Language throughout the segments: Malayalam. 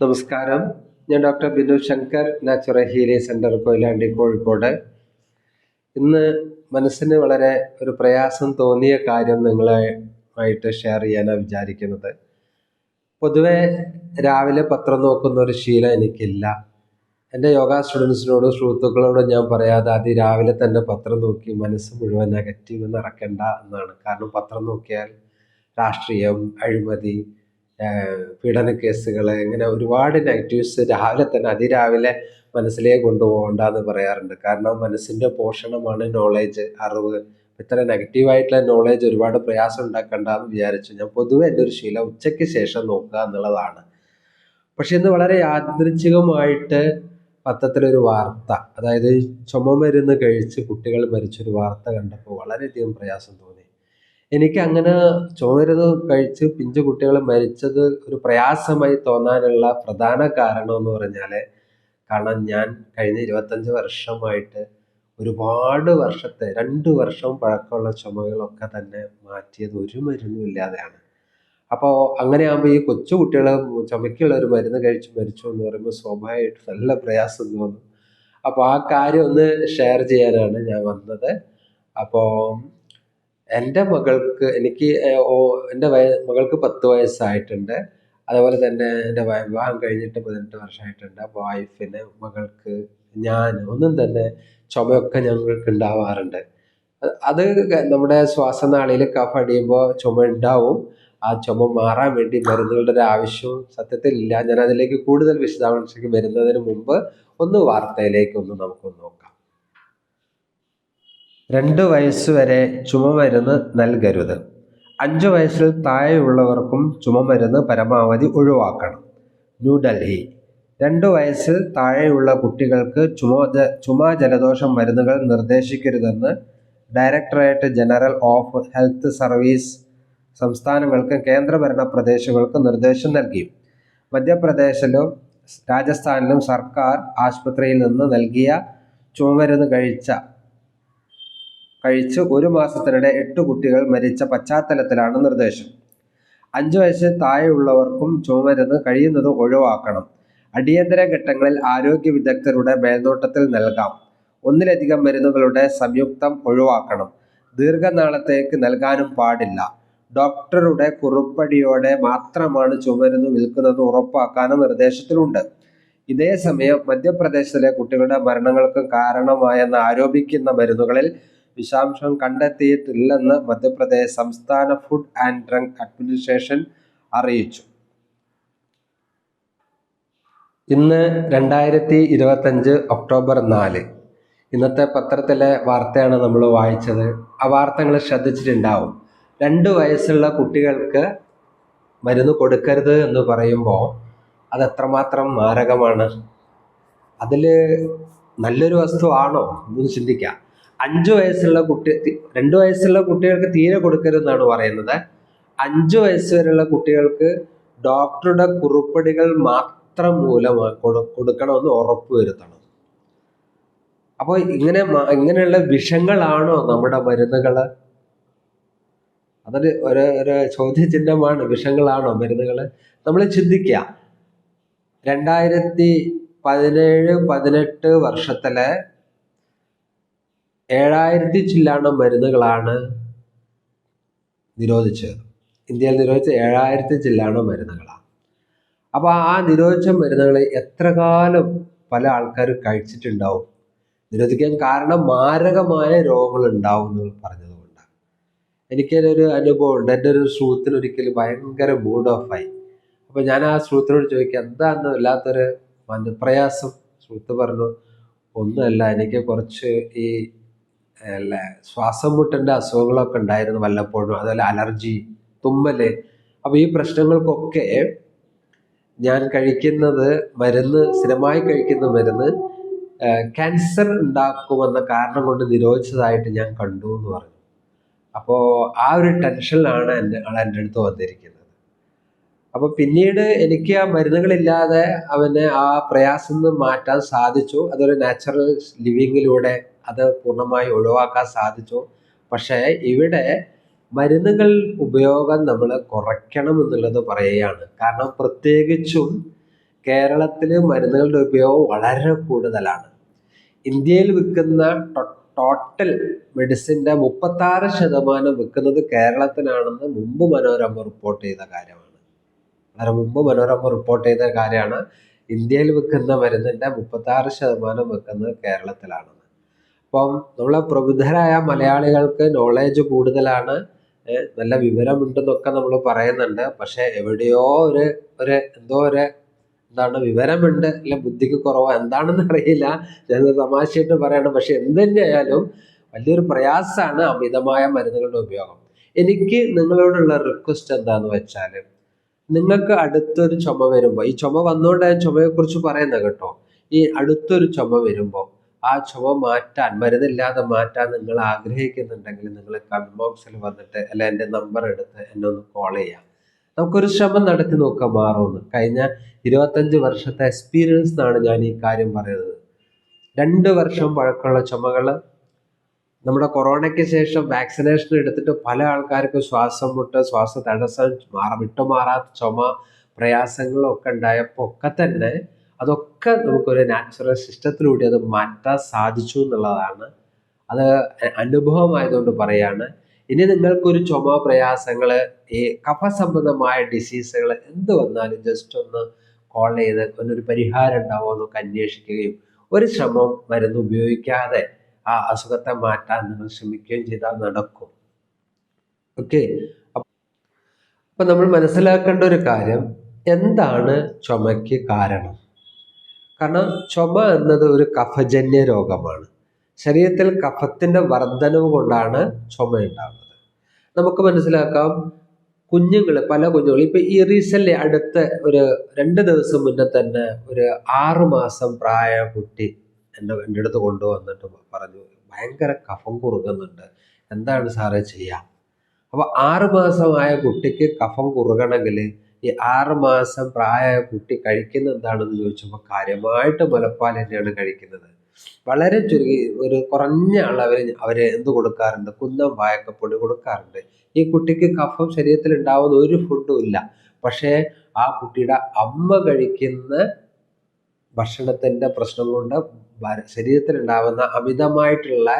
നമസ്കാരം. ഞാൻ doctor Binu Shankar natural healing centre Koyilandy Kozhikode. ഇന്ന് മനസ്സിന് വളരെ ഒരു പ്രയാസം തോന്നിയ കാര്യം നിങ്ങളുമായിട്ട് ഷെയർ ചെയ്യാനാണ് വിചാരിക്കുന്നത്. പൊതുവെ രാവിലെ പത്രം നോക്കുന്ന ഒരു ശീലം എനിക്കില്ല. എന്റെ യോഗ സ്റ്റുഡൻസിനോടും സുഹൃത്തുക്കളോടും ഞാൻ പറയാതെ അതി രാവിലെ തന്നെ പത്രം നോക്കി മനസ്സ് മുഴുവൻ നെഗറ്റീവ് നിറക്കണ്ട എന്നാണ്. കാരണം പത്രം നോക്കിയാൽ രാഷ്ട്രീയം അഴിമതി പീഡന കേസുകൾ ഇങ്ങനെ ഒരുപാട് നെഗറ്റീവ്സ് രാവിലെ തന്നെ അതിരാവിലെ മനസ്സിലേക്ക് കൊണ്ടുപോകണ്ടെന്ന് പറയാറുണ്ട്. കാരണം മനസ്സിന്റെ പോഷണമാണ് നോളേജ് അറിവ്. ഇത്ര നെഗറ്റീവായിട്ടുള്ള നോളേജ് ഒരുപാട് പ്രയാസം ഉണ്ടാക്കണ്ട എന്ന് വിചാരിച്ചു. ഞാൻ പൊതുവെ എന്റെ ഒരു ശീലം ഉച്ചയ്ക്ക് ശേഷം നോക്കുക എന്നുള്ളതാണ്. പക്ഷെ ഇന്ന് വളരെ യാദൃച്ഛികമായിട്ട് പത്രത്തിലൊരു വാർത്ത അതായത് ചുമ മരുന്ന് കഴിച്ച് കുട്ടികൾ മരിച്ചൊരു വാർത്ത കണ്ടപ്പോൾ വളരെയധികം പ്രയാസം തോന്നി. എനിക്ക് അങ്ങനെ ചുമമരുന്ന് കഴിച്ച് പിഞ്ചു കുട്ടികൾ മരിച്ചത് ഒരു പ്രയാസമായി തോന്നാനുള്ള പ്രധാന കാരണം എന്ന് പറഞ്ഞാൽ കാരണം ഞാൻ കഴിഞ്ഞ ഇരുപത്തഞ്ച് വർഷമായിട്ട് ഒരുപാട് വർഷത്തെ രണ്ട് വർഷം പഴക്കമുള്ള ചുമകളൊക്കെ തന്നെ മാറ്റിയത് ഒരു മരുന്നും ഇല്ലാതെയാണ്. അപ്പോൾ അങ്ങനെ ആകുമ്പോൾ ഈ കൊച്ചു കുട്ടികൾ ചുമക്കുള്ള ഒരു മരുന്ന് കഴിച്ച് മരിച്ചു എന്ന് പറയുമ്പോൾ സ്വാഭാവികമായിട്ട് നല്ല പ്രയാസം തോന്നും. അപ്പോൾ ആ കാര്യം ഒന്ന് ഷെയർ ചെയ്യാനാണ് ഞാൻ വന്നത്. അപ്പോൾ എന്റെ മകൾക്ക് എനിക്ക് എന്റെ വയ മകൾക്ക് പത്ത് വയസ്സായിട്ടുണ്ട്. അതുപോലെ തന്നെ എന്റെ വിവാഹം കഴിഞ്ഞിട്ട് പതിനെട്ട് വർഷമായിട്ടുണ്ട്. വൈഫിന് മകൾക്ക് ഞാൻ ഒന്നും തന്നെ ചുമയൊക്കെ ഞങ്ങൾക്ക് ഉണ്ടാവാറുണ്ട്. അത് അത് നമ്മുടെ ശ്വാസനാളിയിൽ കഫ അടിയുമ്പോൾ ചുമ ഉണ്ടാവും. ആ ചുമ മാറാൻ വേണ്ടി മരുന്നുകളുടെ ഒരു ആവശ്യവും സത്യത്തിൽ ഇല്ല ഞാൻ അതിലേക്ക് കൂടുതൽ വിശദാംശങ്ങൾ വരുന്നതിന് മുമ്പ് ഒന്ന് വാർത്തയിലേക്ക് ഒന്ന് നമുക്കൊന്ന് നോക്കാം. രണ്ട് വയസ്സ് വരെ ചുമമരുന്ന് നൽകരുത്. അഞ്ച് വയസ്സിൽ താഴെയുള്ളവർക്കും ചുമമരുന്ന് പരമാവധി ഒഴിവാക്കണം. ന്യൂഡൽഹി. രണ്ട് വയസ്സിൽ താഴെയുള്ള കുട്ടികൾക്ക് ചുമ ചുമ ജലദോഷം മരുന്നുകൾ നിർദ്ദേശിക്കരുതെന്ന് directorate general of health service സംസ്ഥാനങ്ങൾക്ക് കേന്ദ്രഭരണ പ്രദേശങ്ങൾക്ക് നിർദ്ദേശം നൽകി. മധ്യപ്രദേശിലും രാജസ്ഥാനിലും സർക്കാർ ആശുപത്രിയിൽ നിന്ന് നൽകിയ ചുമമരുന്ന് കഴിച്ച കഴിച്ച് ഒരു മാസത്തിനിടെ എട്ട് കുട്ടികൾ മരിച്ച പശ്ചാത്തലത്തിലാണ് നിർദ്ദേശം. അഞ്ചു വയസ്സിൽ താഴെയുള്ളവർക്കും ചുമരുന്ന് കഴിയുന്നത് ഒഴിവാക്കണം. അടിയന്തര ഘട്ടങ്ങളിൽ ആരോഗ്യ വിദഗ്ധരുടെ മേൽനോട്ടത്തിൽ നൽകാം. ഒന്നിലധികം മരുന്നുകളുടെ സംയുക്തം ഒഴിവാക്കണം. ദീർഘനാളത്തേക്ക് നൽകാനും പാടില്ല. ഡോക്ടറുടെ കുറുപ്പടിയോടെ മാത്രമാണ് ചുമരുന്ന് വിൽക്കുന്നത് ഉറപ്പാക്കാനും നിർദ്ദേശത്തിലുണ്ട്. ഇതേസമയം മധ്യപ്രദേശിലെ കുട്ടികളുടെ മരണങ്ങൾക്ക് കാരണമായെന്ന് ആരോപിക്കുന്ന മരുന്നുകളിൽ വിഷാംശം കണ്ടെത്തിയിട്ടില്ലെന്ന് മധ്യപ്രദേശ് സംസ്ഥാന ഫുഡ് ആൻഡ് ഡ്രങ്ക് അഡ്മിനിസ്ട്രേഷൻ അറിയിച്ചു. ഇന്ന് രണ്ടായിരത്തി ഇരുപത്തഞ്ച് ഒക്ടോബർ നാല്. ഇന്നത്തെ പത്രത്തിലെ വാർത്തയാണ് നമ്മൾ വായിച്ചത്. ആ വാർത്ത നിങ്ങൾ ശ്രദ്ധിച്ചിട്ടുണ്ടാവും. രണ്ട് വയസ്സുള്ള കുട്ടികൾക്ക് മരുന്ന് കൊടുക്കരുത് എന്ന് പറയുമ്പോൾ അത് എത്രമാത്രം മാരകമാണ്? അതിൽ നല്ലൊരു വസ്തു ആണോ? എന്ന് ചിന്തിക്കാം. അഞ്ച് വയസ്സുള്ള കുട്ടി രണ്ടു വയസ്സുള്ള കുട്ടികൾക്ക് തീരെ കൊടുക്കരുതെന്നാണ് പറയുന്നത്. അഞ്ച് വയസ്സ് വരെയുള്ള കുട്ടികൾക്ക് ഡോക്ടറുടെ കുറിപ്പടികൾ മാത്രം മൂലം കൊടു കൊടുക്കണമെന്ന് ഉറപ്പ് വരുത്തണം. അപ്പോൾ ഇങ്ങനെ ഇങ്ങനെയുള്ള വിഷങ്ങളാണോ നമ്മുടെ മരുന്നുകൾ അതൊരു ഒരു ഒരു ചോദ്യചിഹ്നമാണ്. വിഷങ്ങളാണോ മരുന്നുകൾ നമ്മൾ ചിന്തിക്കുക രണ്ടായിരത്തി പതിനേഴ് പതിനെട്ട് വർഷത്തിലെ ഏഴായിരത്തി ചില്ലാണം മരുന്നുകളാണ് നിരോധിച്ചത്. ഇന്ത്യയിൽ നിരോധിച്ച ഏഴായിരത്തി ചില്ലാണം മരുന്നുകളാണ്. അപ്പോൾ ആ നിരോധിച്ച മരുന്നുകൾ എത്ര കാലം പല ആൾക്കാരും കഴിച്ചിട്ടുണ്ടാവും? നിരോധിക്കാൻ കാരണം മാരകമായ രോഗങ്ങൾ ഉണ്ടാവും എന്ന് പറഞ്ഞതുകൊണ്ടാണ്. എനിക്കൊരു അനുഭവം ഉണ്ട് എന്റെ ഒരു സുഹൃത്തിന് ഒരിക്കലും ഭയങ്കര മൂഡ് ആയി. അപ്പോൾ ഞാൻ ആ സുഹൃത്തിനോട് ചോദിക്കുക എന്താന്ന് വല്ലാത്തൊരു മനപ്രയാസം സുഹൃത്ത് പറഞ്ഞു ഒന്നുമല്ല എനിക്ക് കുറച്ച് ഈ ശ്വാസം മുട്ടന്റെ അസുഖങ്ങളൊക്കെ ഉണ്ടായിരുന്നു വല്ലപ്പോഴും. അതുപോലെ അലർജി തുമ്മൽ. അപ്പോൾ ഈ പ്രശ്നങ്ങൾക്കൊക്കെ ഞാൻ കഴിക്കുന്നത് മരുന്ന് സ്ഥിരമായി കഴിക്കുന്ന മരുന്ന് ക്യാൻസർ ഉണ്ടാക്കുമെന്ന കാരണം കൊണ്ട് നിരോധിച്ചതായിട്ട് ഞാൻ കണ്ടു എന്ന് പറഞ്ഞു. അപ്പോൾ ആ ഒരു ടെൻഷനിലാണ് എന്റെ ആൾ എന്റെ അടുത്ത് വന്നിരിക്കുന്നത്. അപ്പോൾ പിന്നീട് എനിക്ക് ആ മരുന്നുകളില്ലാതെ അവനെ ആ പ്രയാസം നിന്ന് മാറ്റാൻ സാധിച്ചു. അതൊരു നാച്ചുറൽ ലിവിങ്ങിലൂടെ അത് പൂർണമായി ഒഴിവാക്കാൻ സാധിച്ചു. പക്ഷേ ഇവിടെ മരുന്നുകൾ ഉപയോഗം നമ്മൾ കുറയ്ക്കണം എന്നുള്ളത് പറയുകയാണ്. കാരണം പ്രത്യേകിച്ചും കേരളത്തിൽ മരുന്നുകളുടെ ഉപയോഗം വളരെ കൂടുതലാണ്. ഇന്ത്യയിൽ വിൽക്കുന്ന ടോട്ടൽ മെഡിസിന്റെ മുപ്പത്താറ് ശതമാനം വിൽക്കുന്നത് കേരളത്തിലാണെന്ന് മുമ്പ് മനോരമ റിപ്പോർട്ട് ചെയ്ത കാര്യമാണ്. വളരെ മുമ്പ് മനോരമ റിപ്പോർട്ട് ചെയ്ത കാര്യമാണ്. ഇന്ത്യയിൽ വിൽക്കുന്ന മരുന്നിന്റെ മുപ്പത്താറ് ശതമാനം വിൽക്കുന്നത് കേരളത്തിലാണെന്ന് അപ്പം നമ്മളെ പ്രബുദ്ധരായ മലയാളികൾക്ക് നോളേജ് കൂടുതലാണ്. നല്ല വിവരമുണ്ടെന്നൊക്കെ നമ്മൾ പറയുന്നുണ്ട്. പക്ഷെ എവിടെയോ ഒരു ഒരു എന്തോ ഒരു എന്താണ് വിവരമുണ്ട്. അല്ലെ ബുദ്ധിക്ക് കുറവോ എന്താണെന്ന് അറിയില്ല. ഞാൻ തമാശയായിട്ട് പറയണം. പക്ഷെ എന്ത് വലിയൊരു പ്രയാസമാണ് അമിതമായ മരുന്നുകളുടെ ഉപയോഗം. എനിക്ക് നിങ്ങളോടുള്ള റിക്വസ്റ്റ് എന്താന്ന് വെച്ചാൽ നിങ്ങൾക്ക് അടുത്തൊരു ചുമ വരുമ്പോൾ ഈ ചുമ വന്നുകൊണ്ട് ഞാൻ ചുമയെക്കുറിച്ച് പറയുന്നത് കേട്ടോ. ഈ അടുത്തൊരു ചുമ വരുമ്പോൾ ആ ചുമ മാറ്റാൻ മരുന്നില്ലാതെ മാറ്റാൻ നിങ്ങൾ ആഗ്രഹിക്കുന്നുണ്ടെങ്കിൽ നിങ്ങൾ കമന്റ് ബോക്സിൽ വന്നിട്ട് അല്ല എന്റെ നമ്പർ എടുത്ത് എന്നെ ഒന്ന് കോൾ ചെയ്യാം. നമുക്കൊരു ശ്രമം നടത്തി നോക്കാം മാറുമെന്ന് കഴിഞ്ഞ ഇരുപത്തഞ്ച് വർഷത്തെ എക്സ്പീരിയൻസ് എന്നാണ് ഞാൻ ഈ കാര്യം പറയുന്നത്. രണ്ട് വർഷം പഴക്കമുള്ള ചുമകൾ നമ്മുടെ കൊറോണയ്ക്ക് ശേഷം വാക്സിനേഷൻ എടുത്തിട്ട് പല ആൾക്കാർക്കും ശ്വാസം മുട്ട് ശ്വാസ തടസ്സം മാറ വിട്ടുമാറാത്ത ചുമ പ്രയാസങ്ങളൊക്കെ ഉണ്ടായപ്പോൾ ഒക്കെ തന്നെ അതൊക്കെ നമുക്കൊരു നാച്ചുറൽ സിസ്റ്റത്തിലൂടെ അത് മാറ്റാൻ സാധിച്ചു എന്നുള്ളതാണ്. അത് അനുഭവമായതുകൊണ്ട് പറയാണ്. ഇനി നിങ്ങൾക്കൊരു ചുമ പ്രയാസങ്ങൾ ഈ കഫ സംബന്ധമായ ഡിസീസുകൾ എന്ത് വന്നാലും ജസ്റ്റ് ഒന്ന് കോൾ ചെയ്ത് ഒന്നൊരു പരിഹാരം ഉണ്ടാവുമോ എന്നൊക്കെ അന്വേഷിക്കുകയും ഒരു ശ്രമം മരുന്ന് ഉപയോഗിക്കാതെ ആ അസുഖത്തെ മാറ്റാൻ നിങ്ങൾ ശ്രമിക്കുകയും ചെയ്താൽ നടക്കും. ഓക്കെ അപ്പം നമ്മൾ മനസ്സിലാക്കേണ്ട ഒരു കാര്യം എന്താണ് ചുമയ്ക്ക് കാരണം? കാരണം ചുമ എന്നത് ഒരു കഫജന്യ രോഗമാണ്. ശരീരത്തിൽ കഫത്തിന്റെ വർധനവ് കൊണ്ടാണ് ചുമ ഉണ്ടാകുന്നത്. നമുക്ക് മനസ്സിലാക്കാം കുഞ്ഞുങ്ങൾ പല കുഞ്ഞുങ്ങൾ ഇപ്പൊ ഈ റീസെന്റ് അടുത്ത ഒരു രണ്ട് ദിവസം മുന്നേ തന്നെ ഒരു ആറു മാസം പ്രായ കുട്ടി എന്നെ എന്റെ അടുത്ത് കൊണ്ടുവന്നിട്ട് പറഞ്ഞു ഭയങ്കര കഫം കുറുകുന്നുണ്ട്. എന്താണ് സാറേ ചെയ്യാം? അപ്പൊ ആറ് മാസമായ കുട്ടിക്ക് കഫം കുറുകണമെങ്കിൽ ഈ ആറ് മാസം പ്രായമായ കുട്ടി കഴിക്കുന്ന എന്താണെന്ന് ചോദിച്ചപ്പോൾ കാര്യമായിട്ട് മുലപ്പാൽ തന്നെയാണ് കഴിക്കുന്നത്. വളരെ ചുരുങ്ങി ഒരു കുറഞ്ഞ അളവിൽ അവർ എന്ത് കൊടുക്കാറുണ്ട്? കുന്നം വായക്കപ്പൊടി കൊടുക്കാറുണ്ട്. ഈ കുട്ടിക്ക് കഫം ശരീരത്തിൽ ഉണ്ടാവുന്ന ഒരു ഫുഡും ഇല്ല. പക്ഷേ ആ കുട്ടിയുടെ അമ്മ കഴിക്കുന്ന ഭക്ഷണത്തിന്റെ പ്രശ്നം കൊണ്ട് ശരീരത്തിൽ ഉണ്ടാവുന്ന അമിതമായിട്ടുള്ള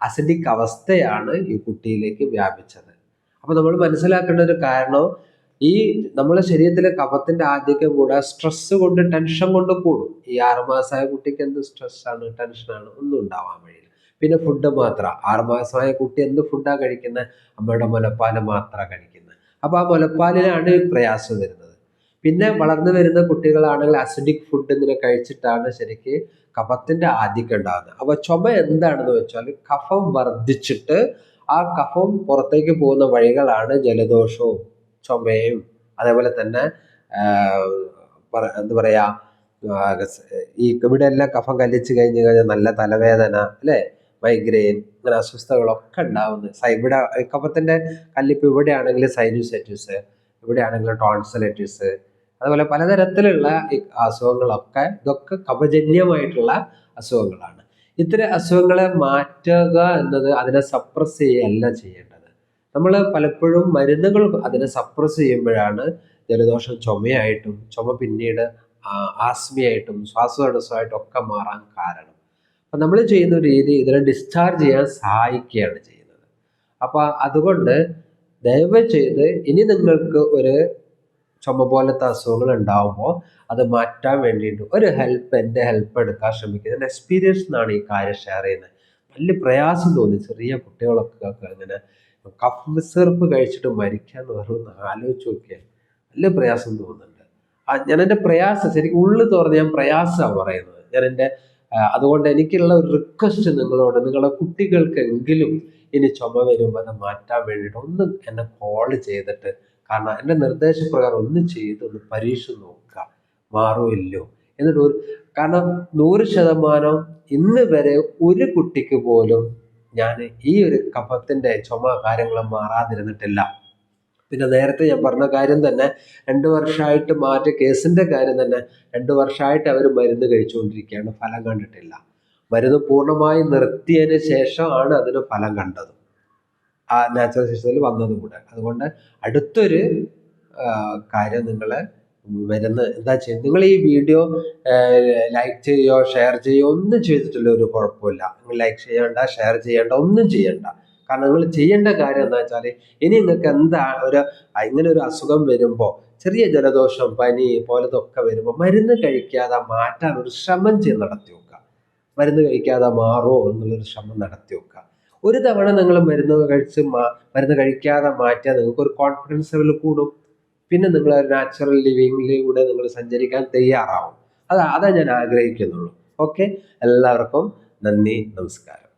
അസിഡിക് അവസ്ഥയാണ് ഈ കുട്ടിയിലേക്ക് വ്യാപിച്ചത്. അപ്പോൾ നമ്മൾ മനസ്സിലാക്കേണ്ട ഒരു കാരണം ഈ നമ്മുടെ ശരീരത്തിലെ കഫത്തിന്റെ ആദ്യമൊക്കെ കൂടാ സ്ട്രെസ് കൊണ്ട് ടെൻഷൻ കൊണ്ട് കൂടും. ഈ ആറുമാസമായ കുട്ടിക്ക് എന്ത് സ്ട്രെസ്സാണ് ടെൻഷനാണ് ഒന്നും ഉണ്ടാവാൻ വഴിയില്ല. പിന്നെ ഫുഡ് മാത്രം. ആറുമാസമായ കുട്ടി എന്ത് ഫുഡാണ് കഴിക്കുന്നത് അമ്മയുടെ മുലപ്പാൽ മാത്രമാണ് കഴിക്കുന്നത് അപ്പോൾ ആ മുലപ്പാലിലാണ് പ്രയാസം വരുന്നത്. പിന്നെ വളർന്നു വരുന്ന കുട്ടികളാണെങ്കിൽ അസിഡിക് ഫുഡ് ഇങ്ങനെ കഴിച്ചിട്ടാണ് ശരിക്ക് കഫത്തിന്റെ ആധിക്യം ഉണ്ടാകുന്നത് അപ്പോൾ ചുമ എന്താണെന്ന് വെച്ചാൽ കഫം വർദ്ധിച്ചിട്ട് ആ കഫം പുറത്തേക്ക് പോകുന്ന വഴികളാണ് ജലദോഷവും ചുമയും അതേപോലെ തന്നെ എന്താ പറയാ ഈ ഇവിടെ എല്ലാം കഫം കല്ലിച്ച് കഴിഞ്ഞ് കഴിഞ്ഞാൽ നല്ല തലവേദന അല്ലേ? മൈഗ്രെയിൻ ഇങ്ങനെ അസ്വസ്ഥതകളൊക്കെ ഉണ്ടാവുന്നത് ഇവിടെ കഫത്തിന്റെ കല്ലിപ്പ് ഇവിടെയാണെങ്കിൽ സൈനുസൈറ്റിസ് ഇവിടെയാണെങ്കിൽ ടോൺസലൈറ്റിസ് അതുപോലെ പലതരത്തിലുള്ള അസുഖങ്ങളൊക്കെ ഇതൊക്കെ കഫജന്യമായിട്ടുള്ള അസുഖങ്ങളാണ്. ഇത്തരം അസുഖങ്ങളെ മാറ്റുക എന്നത് അതിനെ സപ്രസ് ചെയ്യുകയല്ല ചെയ്യേണ്ടത്. നമ്മൾ പലപ്പോഴും മരുന്നുകൾ അതിനെ സപ്രസ് ചെയ്യുമ്പോഴാണ് ജലദോഷം ചുമയായിട്ടും ചുമ പിന്നീട് ആസ്മിയായിട്ടും ശ്വാസതടസ്സമായിട്ടും ഒക്കെ മാറാൻ കാരണം. അപ്പം നമ്മൾ ചെയ്യുന്ന രീതി ഇതിനെ ഡിസ്ചാർജ് ചെയ്യാൻ സഹായിക്കുകയാണ് ചെയ്യുന്നത്. അപ്പോൾ അതുകൊണ്ട് ദയവ് ചെയ്ത് ഇനി നിങ്ങൾക്ക് ഒരു ചുമ പോലത്തെ അസുഖങ്ങൾ ഉണ്ടാവുമ്പോൾ അത് മാറ്റാൻ വേണ്ടിയിട്ട് ഒരു ഹെൽപ്പ് എന്റെ ഹെൽപ്പ് എടുക്കാൻ ശ്രമിക്കുന്നത് എന്റെ എക്സ്പീരിയൻസ് എന്നാണ് ഈ കാര്യം ഷെയർ ചെയ്യുന്നത്. വലിയ പ്രയാസം തോന്നി ചെറിയ കുട്ടികളൊക്കെ ഇങ്ങനെ കഫ് സിറപ്പ് കഴിച്ചിട്ട് മരിക്കുക എന്ന് പറയുന്നത് ആലോചിച്ച് നോക്കിയാൽ വലിയ പ്രയാസം തോന്നുന്നുണ്ട്. ഞാൻ എന്റെ പ്രയാസം ശരിക്കും ഉള്ളു തുറന്ന് ഞാൻ പ്രയാസമാണ് പറയുന്നത്. ഞാൻ എന്റെ അതുകൊണ്ട് എനിക്കുള്ള ഒരു റിക്വസ്റ്റ് നിങ്ങളോട് നിങ്ങളുടെ കുട്ടികൾക്കെങ്കിലും ഇനി ചുമ വരുമ്പോൾ അത് മാറ്റാൻ വേണ്ടിയിട്ട് ഒന്ന് എന്നെ കോൾ ചെയ്തിട്ട് കാരണം എന്റെ നിർദ്ദേശപ്രകാരം ഒന്ന് ചെയ്ത് ഒന്ന് പരീക്ഷ നോക്കുക മാറുമില്ലോ എന്നിട്ട് ഒരു കാരണം നൂറ് ശതമാനം ഇന്ന് വരെ ഒരു കുട്ടിക്ക് പോലും ഞാൻ ഈ ഒരു കഫത്തിന്റെ ചുമ കാര്യങ്ങളും മാറാതിരുന്നിട്ടില്ല. പിന്നെ നേരത്തെ ഞാൻ പറഞ്ഞ കാര്യം തന്നെ രണ്ടു വർഷമായിട്ട് മാറ്റ കേസിന്റെ കാര്യം തന്നെ രണ്ടു വർഷമായിട്ട് അവർ മരുന്ന് കഴിച്ചുകൊണ്ടിരിക്കുകയാണ് ഫലം കണ്ടിട്ടില്ല. മരുന്ന് പൂർണമായി നിർത്തിയതിന് ശേഷമാണ് അതിന് ഫലം കണ്ടത്. ആ നാച്ചുറൽ സിസ്റ്റത്തിൽ വന്നതും കൂടെ. അതുകൊണ്ട് അടുത്തൊരു കാര്യം നിങ്ങൾ മരുന്ന് എന്താ ചെയ്യുന്നത് നിങ്ങൾ ഈ വീഡിയോ ലൈക്ക് ചെയ്യോ ഷെയർ ചെയ്യോ ഒന്നും ചെയ്തിട്ടില്ല ഒരു കുഴപ്പമില്ല. നിങ്ങൾ ലൈക്ക് ചെയ്യണ്ട ഷെയർ ചെയ്യണ്ട ഒന്നും ചെയ്യണ്ട. കാരണം നിങ്ങൾ ചെയ്യേണ്ട കാര്യം എന്താ വെച്ചാൽ ഇനി നിങ്ങൾക്ക് എന്താ ഒരു ഇങ്ങനെ ഒരു അസുഖം വരുമ്പോൾ ചെറിയ ജലദോഷം പനി പോലതൊക്കെ വരുമ്പോൾ മരുന്ന് കഴിക്കാതെ മാറ്റാൻ ഒരു ശ്രമം ചെയ്ത് നടത്തി വെക്കുക. മരുന്ന് കഴിക്കാതെ മാറുമോ എന്നുള്ളൊരു ശ്രമം നടത്തി വെക്കുക. ഒരു തവണ നിങ്ങൾ മരുന്ന് കഴിച്ച് മരുന്ന് കഴിക്കാതെ മാറ്റിയാൽ നിങ്ങൾക്ക് ഒരു കോൺഫിഡൻസ് ലെവൽ കൂടും. പിന്നെ നിങ്ങൾ നാച്ചുറൽ ലിവിങ്ങിലൂടെ നിങ്ങൾ സഞ്ചരിക്കാൻ തയ്യാറാവും. അതാ അതാ ഞാൻ ആഗ്രഹിക്കുന്നുള്ളൂ. ഓക്കെ എല്ലാവർക്കും നന്ദി നമസ്കാരം.